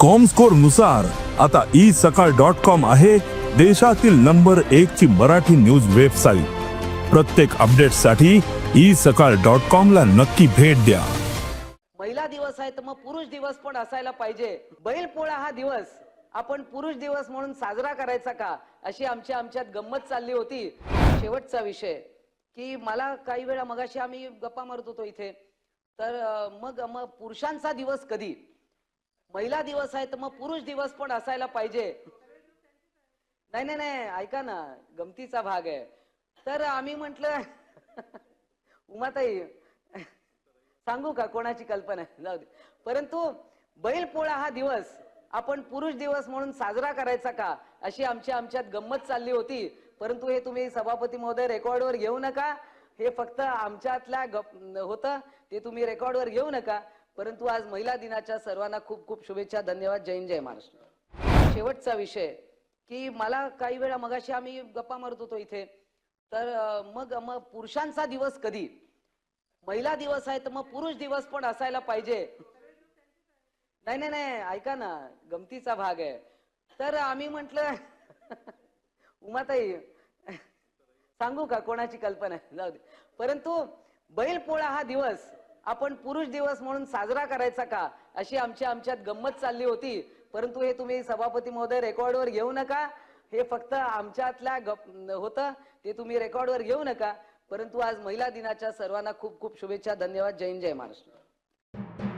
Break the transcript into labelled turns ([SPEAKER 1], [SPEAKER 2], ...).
[SPEAKER 1] कॉमस्कोरनुसार आता ई सकाळ dot com आहे देशातील नंबर एक ची मराठी न्यूज वेबसाईट प्रत्येक अपडेटसाठी ई सकाळ डॉट कॉम ला नक्की भेट द्या.
[SPEAKER 2] महिला दिवस आहे तर मग पुरुष दिवस पण असायला पाहिजे. बैल पोळा हा दिवस. आपण पुरुष दिवस म्हणून साजरा करायचा का? अशी आमच्या आमच्यात गंमत चालली होती. शेवटचा विषय. की मला काही वेळा मगाशी आम्ही गप्पा मारत होतो इथे. तर मग मग पुरुषांचा दिवस कधी? महिला दिवस आहे तर मग पुरुष दिवस पण असायला पाहिजे. नाही नाही नाही ऐका ना गमतीचा भाग आहे. तर आम्ही म्हटलं उमाताई सांगू का कोणाची कल्पना? जाऊ दे. परंतु बैलपोळा हा दिवस आपण पुरुष दिवस म्हणून साजरा करायचा का? अशी आमच्या आमच्यात गंमत चालली होती. परंतु हे तुम्ही सभापती महोदय रेकॉर्डवर घेऊ नका. हे फक्त आमच्यातल्या गप होतं ते तुम्ही रेकॉर्डवर घेऊ नका. परंतु आज महिला दिनाच्या सर्वांना खूप खूप शुभेच्छा धन्यवाद जैन जय महाराष्ट्र. शेवटचा विषय की मला काही वेळा मगाशी आम्ही गप्पा मारत होतो इथे. तर मग मग पुरुषांचा दिवस कधी? महिला दिवस आहे तर मग पुरुष दिवस पण असायला पाहिजे. नाही नाही नाही ऐका ना गमतीचा भाग आहे. तर आम्ही म्हटलं उमाताई सांगू का कोणाची कल्पना? आहे? जाऊ दे. परंतु बैल पोळा हा दिवस आपण पुरुष दिवस म्हणून साजरा करायचा का? अशी आमच्या आमच्यात गंमत चालली होती. परंतु हे तुम्ही सभापती महोदय रेकॉर्डवर घेऊ नका. हे फक्त आमच्यातल्या गप होतं. ते तुम्ही रेकॉर्डवर घेऊ नका. परंतु आज महिला दिनाच्या सर्वांना खूप खूप शुभेच्छा. धन्यवाद. जैन जय महाराष्ट्र.